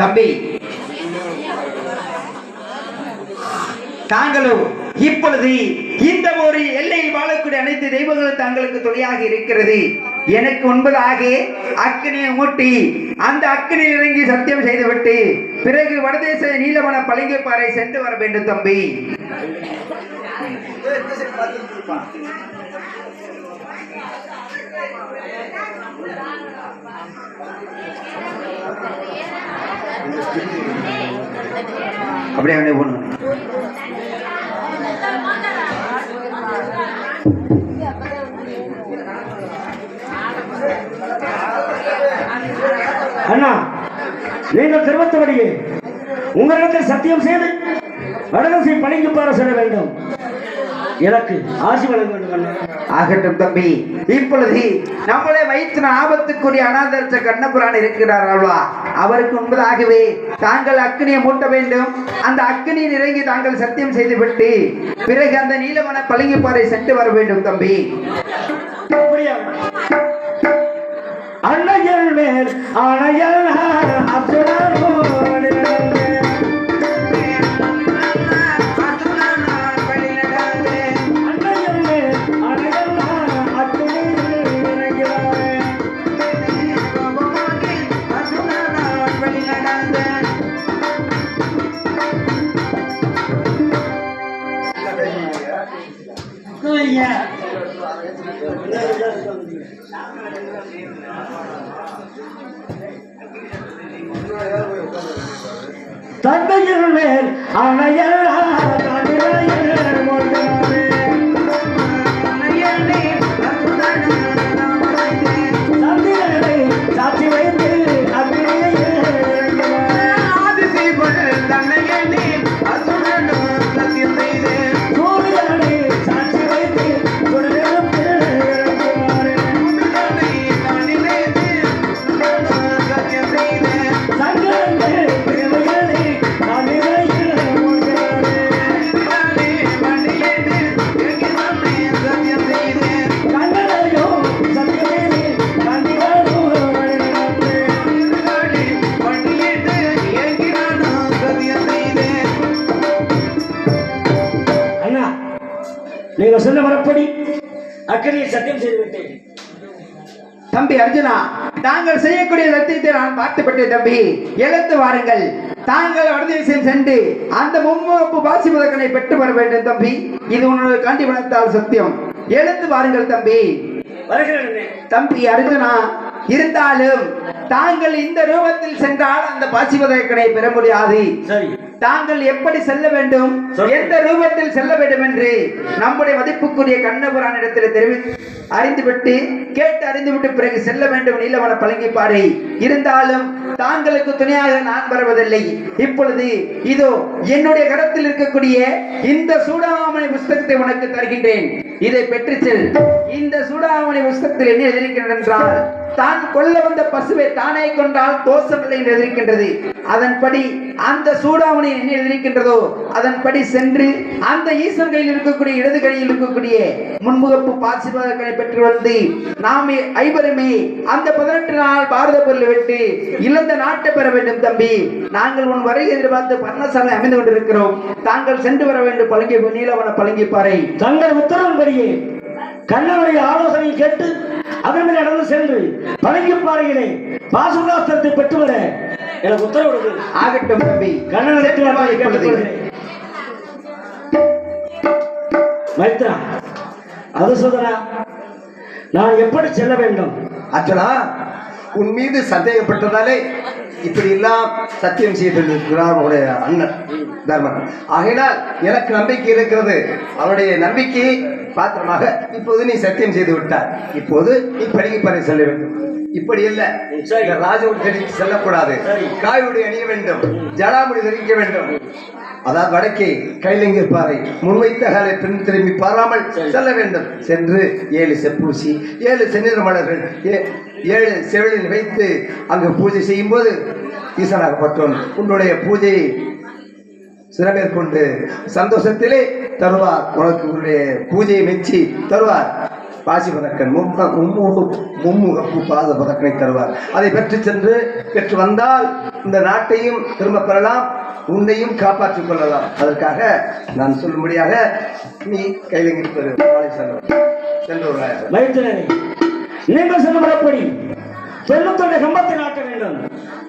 தம்பி. தாங்களும் இப்பொழுது இந்த ஒரு எல்லையில் வாழக்கூடிய அனைத்து தெய்வங்களும் தங்களுக்கு துணையாக இருக்கிறது. எனக்கு ஒன்பதாக அக்கினியை மூட்டி. அந்த அக்கினியில் இறங்கி சத்தியம் செய்துவிட்டு பிறகு வடதேச நீலவன பளிங்குப்பாறை சென்று வர வேண்டும் தம்பி. அப்படியே அப்படியே போகணும். அண்ணா நீங்கள் திருவத்தபடியே உங்களிடத்தில் சத்தியம் செய்து வடகசை பணிக்கு பார செல்ல வேண்டும். எனக்கு ஆசி வழங்க வேண்டும் ஆகட்டும் தம்பி. இப்பொழுது நம்மளே வைத்தின ஆபத்துக்குரிய அனாதரிச்ச கண்ணபுரான் இருக்கிறார் அல்வா அவருக்கு முன்பதாகவே தாங்கள் அக்னியை மூட்ட வேண்டும். அந்த அக்னியில் இறங்கி தாங்கள் சத்தியம் செய்துவிட்டு பிறகு அந்த நீலவன பளிங்குப்பாறை சென்று வர வேண்டும் தம்பி. அப்படியா? அன்னையல் மேல் அணையல் அக்கறையை சத்தியம் செய்து விட்டேன் தம்பி அர்ஜுனா தாங்கள் செய்யக்கூடிய சத்தியத்தை நான் பார்த்துவிட்டேன் தம்பி. எழுந்து வாருங்கள். தாங்கள் வடதேசம் சென்று அந்த மும்மப்பு பாசி முதக்கனை பெற்று வர வேண்டும் தம்பி. இது உன்னோட காண்டிபனத்தால் சத்தியம். எழுந்து வாருங்கள் தம்பி. தம்பி அர்ஜுனா இருந்தாலும் தாங்கள் இந்த ரூபத்தில் சென்றால் அந்த பாசிவதற்கனை பெற முடியாது. சரி. தாங்கள் எப்படி செல்ல வேண்டும். எந்த ரூபத்தில் செல்ல வேண்டும் என்று நம்முடைய மதிப்புக்குரிய கண்ணபுரான் இடத்தில் தெரிவி அறிந்துவிட்டு கேட்டு அறிந்துவிட்டு பிறகு செல்ல வேண்டும் நீலவன பழங்கிப்பாறை இருந்தாலும் தாங்களுக்கு துணையாக நான் வருவதில்லை. இப்பொழுது இதோ என்னுடைய கரத்தில் இருக்கக்கூடிய இந்த சூடாமணி புஸ்தகத்தை உனக்கு தருகின்றேன். இதை பெற்று செல். இந்த சூடாமணி புஸ்தகத்தில் என்ன எழுதியிருக்கின்றது என்றால் தான் கொல்ல வந்த பசுவை தானே கொண்டால் தோஷமில்லை என்று எழுதியிருக்கின்றது. அதன்படி அந்த சூடாமணி என்ன எழுதியிருக்கின்றதோ அதன்படி சென்று அந்த ஈஸ்வரன் கையில் இருக்கக்கூடிய இடது கையில் இருக்கக்கூடிய முன்முகப்பு பாசிர்வாதங்களை பெற்று வந்து நாம் ஐவருமே அந்த பதினெட்டு நாள் பாரத பொருளை விட்டு இழந்த நாட்டை பெற வேண்டும் தம்பி. நாங்கள் உன் வரை எதிர்பார்த்து பர்ணசாலை அமைந்து கொண்டிருக்கிறோம். தாங்கள் சென்று வர வேண்டும். பழங்கி நீலவன பழங்கிப்பாறை தங்கள் உத்தரவின்படியே கண்ணனுடைய ஆலோசனை கேட்டு அதன் நடந்து சென்று பழங்கிப்பாறையிலே பாசுகாஸ்திரத்தை பெற்றுவர எனக்கு உத்தரவிடுது ஆகட்டும் தம்பி. வா இப்பொழுது. மைத்ரா அது சோதரா நான் எப்படி செல்ல வேண்டும்? அர்ஜுனா உன் மீது சந்தேகப்பட்டதாலே இப்படி எல்லாம் சத்தியம் செய்திருக்கிறார் உடைய அண்ணன் தர்மன். ஆகையினால் எனக்கு நம்பிக்கை இருக்கிறது. அவருடைய நம்பிக்கையை பாத்திரமாக இப்போது நீ சத்தியம் செய்து விட்டார் இப்போது நீ பழகி செல்ல வேண்டும். இப்படி இல்ல சரி. ராஜவுடி தெரிவித்து செல்லக்கூடாது. காயுடி அணிய வேண்டும். ஜடாமுடி தரிக்க வேண்டும். அதாவது வடக்கே கைலிங்கர் பாறை முன்வைத்த காலை பின் திரும்பி பாராமல். செல்ல வேண்டும். சென்று ஏழு செப்பூசி ஏழு செந்நிற மலர்கள் ஏழு செவிலில் வைத்து அங்கு பூஜை செய்யும்போது ஈசனாகப்பட்டோன். உன்னுடைய பூஜையை சிறமேற்கொண்டு சந்தோஷத்திலே தருவார். உனக்கு உன்னுடைய பூஜையை மெச்சி தருவார். பாசி பதக்கன் மும்ம மும்முக மும்முகப்பு பாத பதக்கனை தருவார். அதை பெற்று சென்று பெற்று வந்தால் இந்த நாட்டையும் திரும்ப பெறலாம் உன்னையும் காப்பாற்றிக் கொள்ளலாம். அதற்காக நான் சொல்லும்படியாக நீ கையில் இருப்பது நீங்கள் சொல்லும் முறைப்படி தொண்ணூத்தொன்று கம்பத்தை நாட்ட வேண்டும்.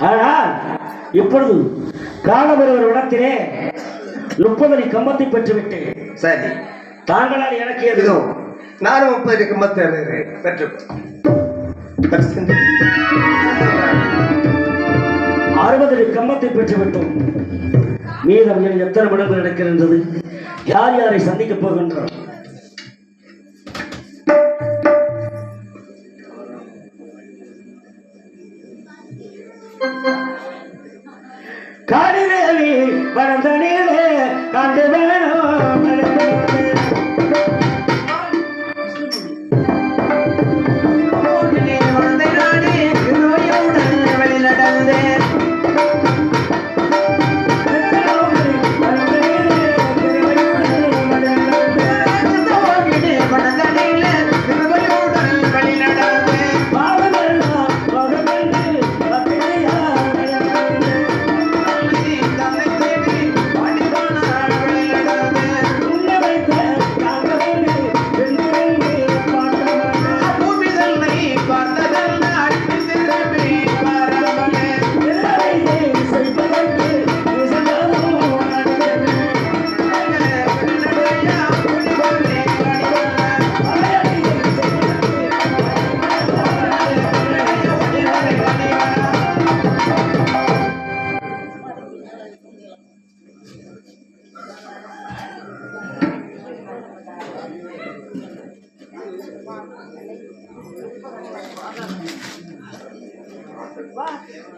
ஆனால் இப்பொழுது காலவரவர் இடத்திலே முப்பது கம்பத்தை பெற்றுவிட்டேன் சரி. தாங்களால் எனக்கு எது இதோ நானும் முப்பது கம்பத்தை அறிகிறேன். பெற்று பெற்று அறுபது கம்பத்தை பெற்றுவிட்டோம். மீதம் எத்தனை மடங்கு நடக்கின்றது யார் யாரை சந்திக்கப் போகின்றோம்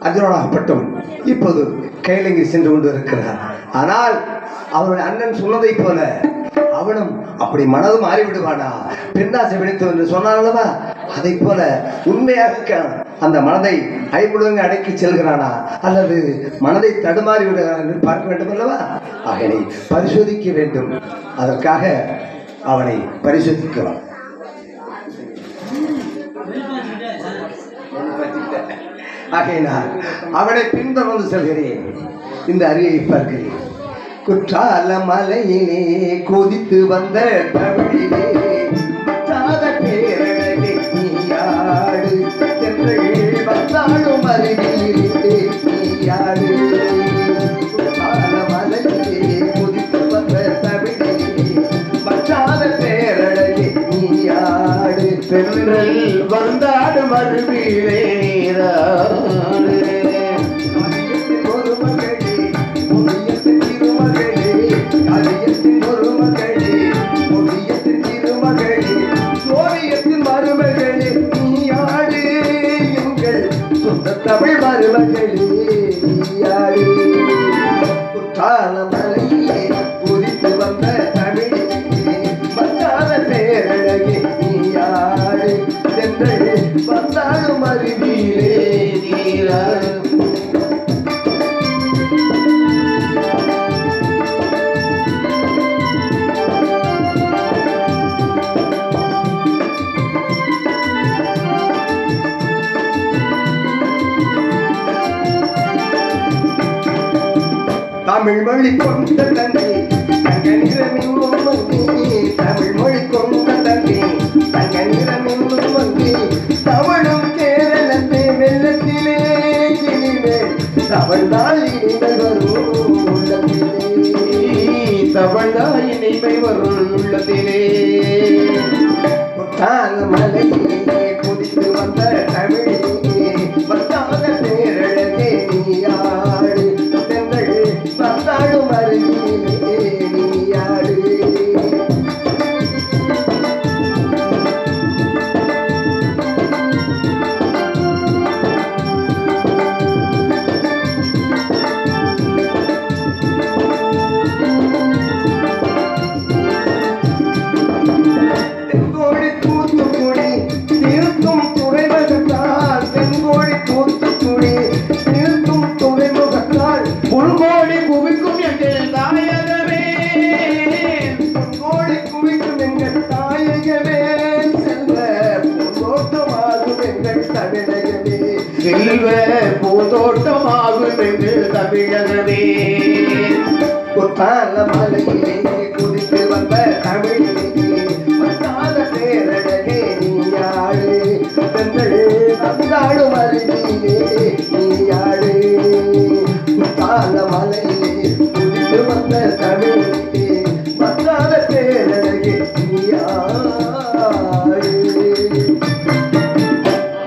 அர்ஜுனனாகப்பட்டவன் இப்போது கைலங்கி சென்று கொண்டு இருக்கிறார் ஆனால் அவனுடைய அண்ணன் சொன்னதை போல அவனும் அப்படி மனது மாறிவிடுவானா? பெண்ணாசை பிடித்து என்று சொன்னான் அல்லவா? அதை போல உண்மையாக அந்த மனதை ஐம்புலங்க அடக்கி செல்கிறானா? அல்லது மனதை தடுமாறி விடுகிறான் என்று பார்க்க வேண்டும் அல்லவா? அவனை பரிசோதிக்க வேண்டும். அதற்காக அவனை பரிசோதிக்கிறான் ஆகையினால் அவனை பின்தொடர்ந்து செல்கிறேன். இந்த அருவியை பார்க்கிறேன். குற்றால மலையிலே கொதித்து வந்த தமிழிலே மருமகளே நீ யாரு? எங்கள் சொந்த தமிழ் மருமகளே. தமிழ் மொழி கொண்ட தந்தை. தங்க நிறமின்னும் வங்கி தமிழ் மொழி கொண்ட தந்தை. தங்க நிறமின்னும் வங்கி தமிழும் கேரளத்தை வெள்ளத்திலே இனிமே தவழ்ந்தால் இனிமை வரும் உள்ளத்திலே. தவழ்ந்தால் இனிமை வரும் உள்ளத்திலே. மலையிலே குதித்து வந்த தமிழ் புத்தால மலையிலே குதித்து வந்த தமிழிலே வந்தாத பேரழகே நீயாடு பெண்கள் தமிழ்நாடு நீயாடு மலையிலே வந்த தமிழிலே நீயாடு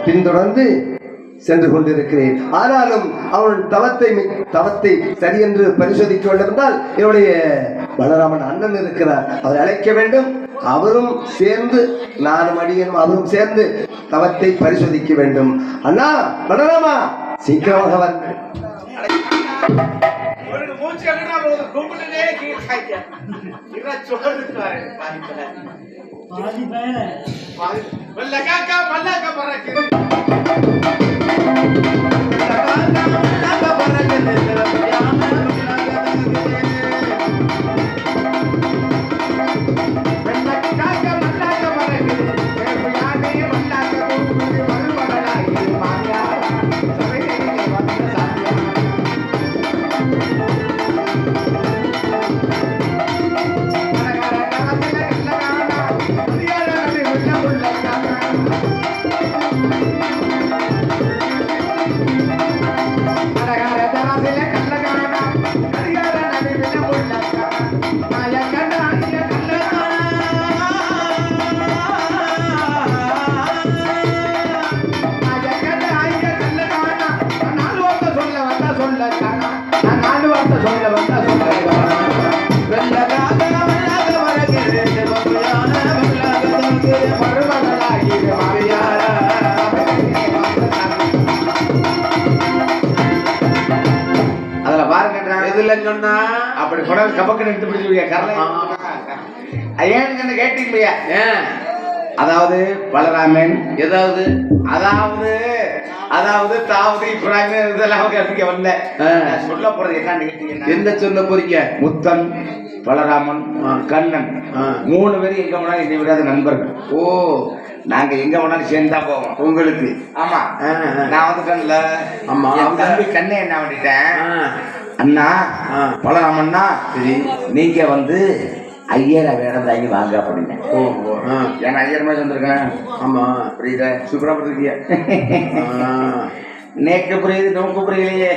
பின்தொடர்ந்து சென்று கொண்டிருக்கிறேன். ஆனாலும் அவன் தவத்தை தவத்தை சரியென்று பரிசோதிக்க வேண்டும் என்றால் என்னுடைய பலராமன் அண்ணன் இருக்கிறார். அவர் அழைக்க வேண்டும். அவரும் சேர்ந்து நானும் அடியனும் அவரும் சேர்ந்து தவத்தை பரிசோதிக்க வேண்டும். அண்ணா பலராமா சீக்கிரமாக கும்பிட்டுட்டே எதுல சொன்னா? அப்படி குடல் கபக்கு எடுத்து பிடிச்சிருவீங்க கரலை? ஏன்னு கேட்டீங்களா ஏன் அதாவது பலராமன் ஏதாவது அதாவது அதாவது தாவது இப்ராஹிம் இதெல்லாம் வந்த ஆ. சொல்ல போறது என்னன்னு என்ன சொல்ல போறீங்க? முத்தன் பலராமன் கண்ணன். மூணு பேரும் எங்க வேணாலும் என்னை விடாத நண்பர்கள். ஓ. நாங்க எங்க வேணாலும் சேர்ந்தா போவோம். உங்களுக்கு? ஆமா. நான் வந்துட்டேன்ல ஆமா. தம்பி கண்ணை என்ன பண்ணிட்டேன். அண்ணா சரி நீங்க வந்து ஐயரை வேடம் தாங்கி வாங்க அப்படின்னேன். ஓ ஓ, ஆ. ஏன்னா ஐயர் மாதிரி வந்திருக்கேன்? ஆமா. புரியுதா? சூப்பரா ஆ. நேக்கு புரியுது நோக்கு புரியலையே.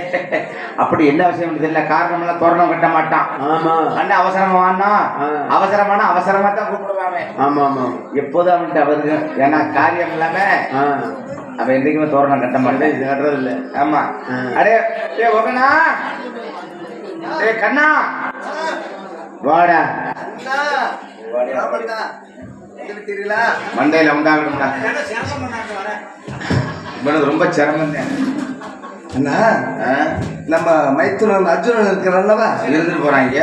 அப்படி என்ன விஷயம் தெரியல. காரணம் எல்லாம் தோரணம் கட்ட மாட்டான். ஆமா. அண்ணா அவசரமா ஆ. அவசரமான அவசரமா தான் கூப்பிடுவாங்க ஆமா ஆமா எப்போதும் அவன்கிட்ட அவருக்கு ஏன்னா காரியம் இல்லாம ஆ. அவன் எந்தைக்குமே தோரணம் கட்ட மாட்டேன். இது கட்டுறது இல்ல ஆமா. அடே ஏ ஒகனா ஏ கண்ணா. வாடா. மண்டையில உண்டாகணும்டா ரொம்ப சிரமம் தான் அண்ணா ஆ? நம்ம மைத்துனன் அர்ஜுனன் இருக்கிறல்லவா இருந்துட்டு போறாங்க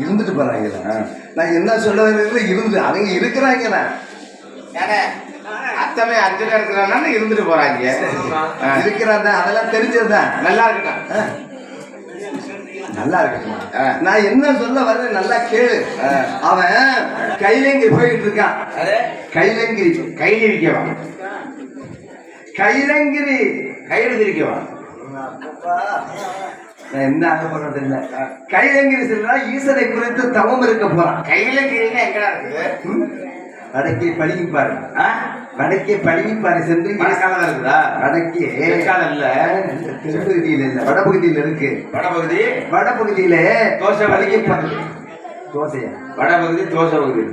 இருந்துட்டு போறாங்களா. நான் என்ன சொல்ல வேண்டியது இருந்து அவங்க இருக்கிறாங்கண்ணா ஏனே, அத்தமே அஞ்சு இருக்கிறான்னு இருந்துட்டு போறாங்க. இருக்கிறாங்க அதெல்லாம் தெரிஞ்சதுதான் நல்லா இருக்கட்டும். நல்லா இருக்குமா ஆ. நான் என்ன சொல்ல வர்றேன் நல்லா கேளு. அவன் கைலங்கிரி போயிட்டு இருக்கான் கைலங்கிரி கையில் இருக்கவா கைலங்கிரி கையில் இருக்கவா நான் என்ன ஆக போறது இல்ல கைலங்கிரி செல்றா ஈசனை குறித்து தவம் இருக்க போறான். கீழே எங்கடா இருக்குது? வடக்கே பழகி பாரு. ஆ? வடக்கே பழகி பாரு சென்று. மணக்காலம் இருக்குதா? வடக்கே. தெற்காலம் இல்ல தென்பகுதியில் இல்ல வடபகுதியில் இருக்கு. வடபகுதி? வடபகுதியில தோசை பாரு. தோசையா? வடபகுதி தோசை பகுதி.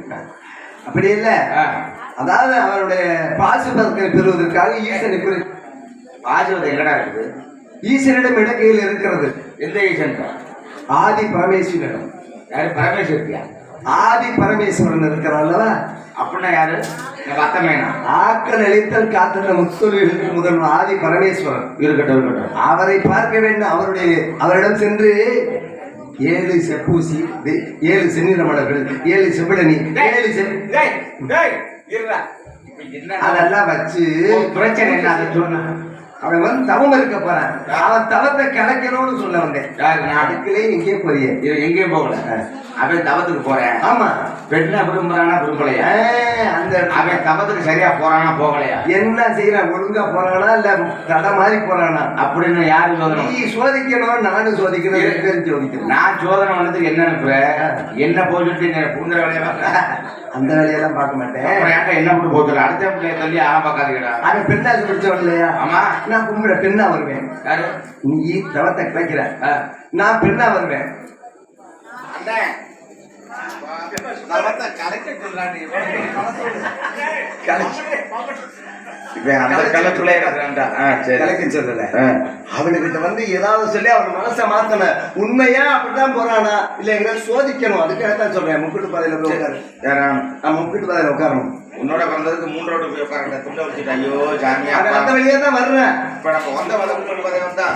அப்படி இல்ல. அதாவது அவருடைய பாசுபதத்தை பெறுவதற்காக ஈசனை குறி ஆசிர்வாதம் எங்கடா இருக்குது ஈசனிடம் இடக்கையில் இருக்கிறது. எந்த ஈசன்? ஆதி பரமேஸ்வரன். யாரு? பரமேஸ்வரியா ஆதி பரமேஸ்வரன் அல்லவா? அப்படின்னா யாரு? அத்தமேனா. ஆக்கல் அளித்தல் காத்தல முத்தொழில்களுக்கு முதல்வன் ஆதி பரமேஸ்வரன். இருக்கட்டும் இருக்கட்டும். அவரை பார்க்க வேண்டும். அவருடைய அவரிடம் சென்று ஏழு செப்பூசி ஏழு செந்நிற மலர்கள் ஏழு செவிடனி ஏழு செ டேய், டேய், இருடா. இப்ப என்ன? அதெல்லாம் வச்சு பிரச்சனை என்ன? அதை சொன்னா. அவன் வந்து தவம் இருக்க போறான். அவன் தவத்தை கலைக்கணும்னு சொல்ல வந்தேன். நான் அதுக்குள்ளே இங்கே போறியே. எங்கேயும் போகல. அவன் தவத்துக்கு போறேன். ஆமா. பெண்ணை விரும்புறானா விரும்பலையா? அந்த அவன் தவத்துக்கு சரியா போறானா போகலையா? என்ன செய்யறான் ஒழுங்கா போறானா இல்ல தடை மாதிரி போறானா? அப்படின்னு யாரு சோதனை? நீ சோதிக்கணும் நானும் சோதிக்கணும் சோதிக்கணும். நான் சோதனை பண்ணதுக்கு என்ன அனுப்புற? என்ன போச்சுட்டு புகுந்த வேலையை அந்த வேலையெல்லாம் பார்க்க மாட்டேன். என்ன விட்டு போச்சு அடுத்த பிள்ளைய தள்ளி ஆ பார்க்காதீங்கடா. அவன் பெண்ணாசு பிடிச்சவன் இல்லையா? ஆமா. நான் கும்பிட பெண்ணா வருவேன். யாரு? நீ தவத்தை கிளைக்கிற. நான் பெண்ணா வருவேன். தவத்தை கலைக்க சொல்றான் கலைச்சு இவன் அந்த கலத்துல சொல்லல. அவனுக்கிட்ட வந்து ஏதாவது சொல்லி அவன் மனசை மாத்தன உண்மையா அப்படிதான் போறானா? இல்ல எங்கேயாவது சோதிக்கணும். அதுக்காக தான் சொல்றேன். முக்கிட்டு பாதையில போய் உட்காரு. நான் முக்கிட்டு பாதையில உட்காரணும். உன்னோட வந்ததுக்கு மூன்றோட போய் உட்கார துண்ட வச்சுட்டு ஐயோ அவன் அந்த. வழியா தான் வர்றேன். இப்ப நம்ம வந்த வந்த மூணு வதை வந்தா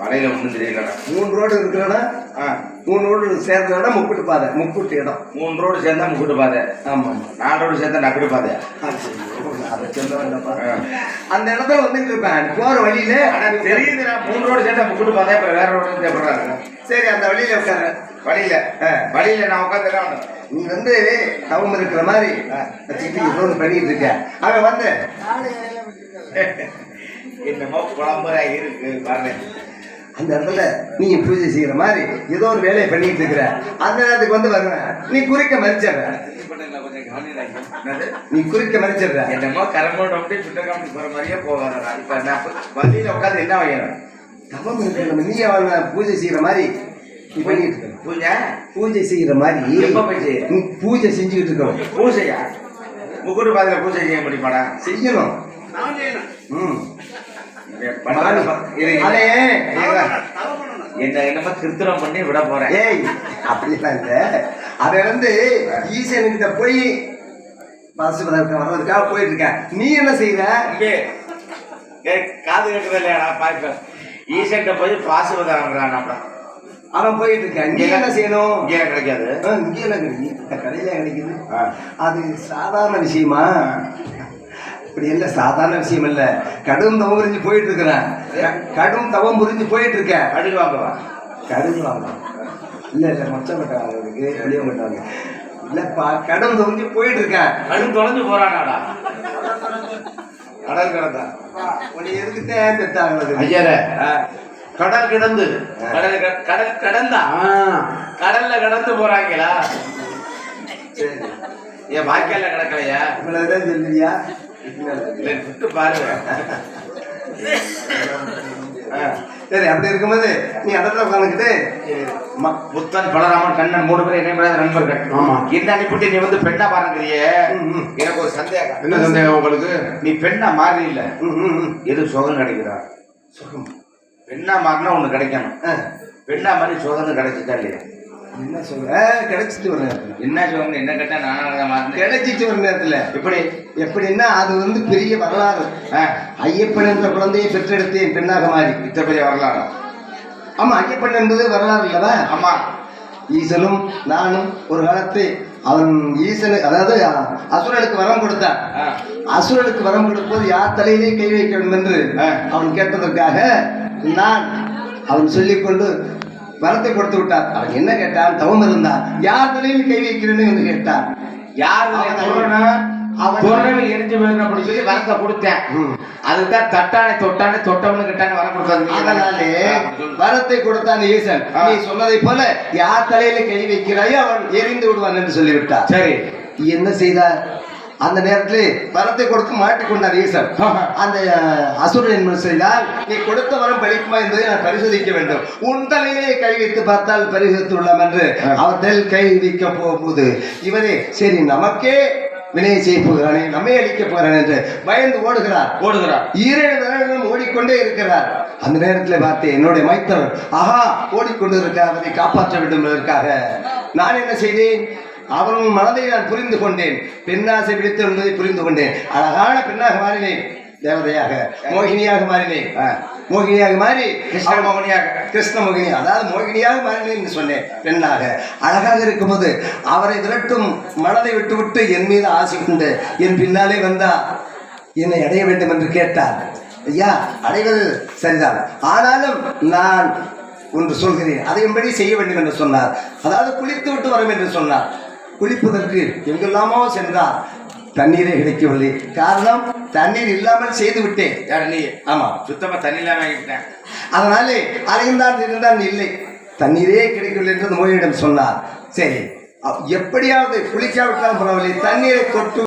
வலையில ஒண்ணும் தெரியலடா. மூணு ரோடு இருக்கிறடா ஆ. மூணு ரோடு சேர்ந்த இடம் முக்கிட்டு பாதை. முக்கிட்டு இடம். மூணு ரோடு சேர்ந்தா முக்கிட்டு பாதை. ஆமா நாலு ரோடு சேர்ந்தா நக்கிட்டு பாதை அந்த இடத்துல வந்துட்டு இருப்பேன் போற வழியில ஆனா தெரியுதுடா மூணு ரோடு சேர்ந்தா முக்கிட்டு பாதை இப்ப வேற ரோடு தேவைப்படுறாங்க சரி அந்த வழியில உட்கார. வழியில. வழியில நான் உட்காந்துதான் நீ வந்து தவம் இருக்கிற மாதிரி பண்ணிட்டு இருக்க. அவன் வந்து என்னமோ குழம்புறா இருக்கு பாருங்க. அந்த இடத்துல நீ பூஜை செய்யற மாதிரி ஏதோ ஒரு வேலையை பண்ணிட்டு இருக்கிற. அந்த நேரத்துக்கு வந்து வருவேன் நீ குறிக்க மறிச்சிடுற. நீ குறிக்க மறிச்சிடுற. என்னமோ கரம்போட விட்டு சுட்ட காமிச்சு போற மாதிரியே போவாரா இப்ப நான் வழியில உட்காந்து என்ன வைக்கணும் தவம் இருக்கிற நீ அவனை பூஜை செய்யற மாதிரி. நீ பண்ணிட்டு இருக்க பூஜை? பூஜை செய்யற மாதிரி? நீ பூஜை செஞ்சுக்கிட்டு இருக்க பூஜையா? முக்குடு பாதையில பூஜை செய்ய முடியுமாடா? செய்யணும். ம். என்ன என்னமோ திருத்தரம் பண்ணி விட போறேன். ஏய் அப்படிலாம் இல்ல. அவன் வந்து ஈசன்கிட்ட போய் பசு வர்றதுக்காக போயிட்டு இருக்கேன். நீ என்ன இங்கே ஏய், காது கேட்கறது இல்லையாடா பாய்ப்ப ஈசன்ட்ட போய் பாசுவதம் வாங்குறான் அவன் போயிட்டு இருக்கான் நீ என்ன செய்யணும்? இங்கே கிடைக்காது? இங்கே கிடைக்குது? கடையில கிடைக்குது. அது சாதாரண விஷயமா? இப்படி இல்ல சாதாரண விஷயம் இல்ல. கடும் தவம் புரிஞ்சு போயிட்டு இருக்கிறேன் கடும் தவம் புரிஞ்சு போயிட்டு இருக்கேன் கடுகு வாங்குவா? கடுகு வாங்கலாம் இல்ல இல்ல மொச்சப்பட்ட வாங்குறதுக்கு வெளியே மாட்டாங்க இல்லப்பா கடும் தவஞ்சு போயிட்டு இருக்கேன் கடும் தொலைஞ்சு போறானாடா. கடல் கிடந்தா. உன்னை எதுக்குத்தான் பெத்தாங்களது ஐயர. கடல் கிடந்து. கடல் கடல் கடந்தா? கடல்ல கடந்து போறாங்களா? சரி. என் வாய்க்கால கிடக்கலையா? இவ்வளவுதான் சொல்லுவியா இல்ல விட்டு பாருங்க. சரி அப்படி இருக்கும்போது நீ இடத்துல உட்காந்துக்கிட்டு புத்தன் பலராமன் கண்ணன் மூணு பேர் என்ன நண்பர்கள். ஆமா. என்ன அனுப்பிட்டு நீ வந்து பெண்ணா பாருங்கிறியே. எனக்கு ஒரு சந்தேகம். என்ன சந்தேகம் உங்களுக்கு? நீ பெண்ணா மாறி இல்ல. எது சுகம் கிடைக்குதா? சுகம். பெண்ணா மாறினா ஒண்ணு கிடைக்கணும். பெண்ணா மாதிரி சுகம் கிடைச்சிட்டா இல்லையா? என்ன சொல்ற? கிடைச்சிட்டு ஒரு நேரத்துல. என்ன சுகம் என்ன கேட்டா நானும் மாறினேன் கிடைச்சிட்டு ஒரு நேரத்துல. எப்படி? எப்படின்னா அது வந்து பெரிய வரலாறு. ஐயப்பன் என்ற குழந்தையை பெற்றெடுத்தேன் பெண்ணாக மாறி. இத்த பெரிய வரலாறு. ஆமா ஐயப்பன் என்பது வரலாறு இல்லவா? ஆமா. ஈசனும் நானும் ஒரு காலத்து அவன் ஈசனு அதாவது அசுரனுக்கு வரம் கொடுத்தான். அசுரனுக்கு வரம் கொடுப்போது யார் தலையிலே கை வைக்க வேண்டும் என்று. அவன் கேட்டதற்காக நான் அவன் சொல்லிக்கொண்டு வரத்தை கொடுத்து விட்டார். அவன் என்ன கேட்டான் தவம் இருந்தான் யார் தலையில் கை வைக்கிறேன்னு என்று கேட்டான் யாரு அவன் எரிஞ்சு அப்படின்னு சொல்லி வரத்தை கொடுத்தேன். அதுதான் தட்டானே தொட்டானே தொட்டவனு கிட்டானே வர அதனாலே வரத்தை கொடுத்தான் ஈசன். நீ சொன்னதை போல யார் தலையில கை வைக்கிறாயோ அவன் எரிந்து விடுவான் என்று சொல்லிவிட்டார். சரி. என்ன செய்தார்? அந்த நேரத்தில் வரத்தை கொடுத்து மாட்டிக்கொண்டார் ஈசன். அந்த அசுரன் என்ன செய்தால் நீ கொடுத்த வரம் பலிக்குமா என்பதை நான் பரிசோதிக்க வேண்டும். உன் தலையிலே கை வைத்து பார்த்தால் பரிசோதித்துள்ளோம் என்று அவர் தலையில் கை வைக்க போகும்போது இவரே சரி நமக்கே வினையை செய்ய போகிறானே நம்மை அழிக்க போகிறான் என்று பயந்து ஓடுகிறார். ஓடுகிறார். ஈரேழு வருடங்களும் ஓடிக்கொண்டே இருக்கிறார். அந்த நேரத்தில் பார்த்து என்னுடைய மைத்தர் ஆஹா ஓடிக்கொண்டு இருக்கார் அவரை காப்பாற்ற வேண்டும் என்பதற்காக. நான் என்ன செய்தேன்? அவன் மனதை நான் புரிந்து கொண்டேன். பெண்ணாசை பிடித்து என்பதை புரிந்து கொண்டேன். அழகான பெண்ணாக மாறினேன். தேவதையாக மோகினியாக மாறினேன். மோகினியாக மாறி கிருஷ்ண மோகினியாக. கிருஷ்ண மோகினி அதாவது மோகினியாக மாறினேன் என்று சொன்னேன். பெண்ணாக அழகாக இருக்கும்போது அவரை விரட்டும் மனதை விட்டுவிட்டு என் மீது ஆசை கொண்டு என் பின்னாலே வந்தா என்னை அடைய வேண்டும் என்று கேட்டார். ஐயா அடைவது சரிதான். ஆனாலும் நான் ஒன்று சொல்கிறேன். அதையும்படி செய்ய வேண்டும் என்று சொன்னார். அதாவது குளித்து விட்டு வரும் என்று சொன்னார். குளிப்பதற்கு எங்கெல்லாமோ சென்றார். தண்ணீரே கிடைக்கவில்லை. காரணம் தண்ணீர் இல்லாமல் செய்து விட்டேன். ஆமா. சுத்தமா தண்ணி இல்லாம ஆகிட்டேன் அதனாலே அலைந்தான் இருந்தான் இல்லை. தண்ணீரே கிடைக்கவில்லை என்று அந்த மோயிடம் சொன்னார். சரி. எப்படியாவது குளிக்காவிட்டாலும் பரவாயில்லை. தண்ணீரை தொட்டு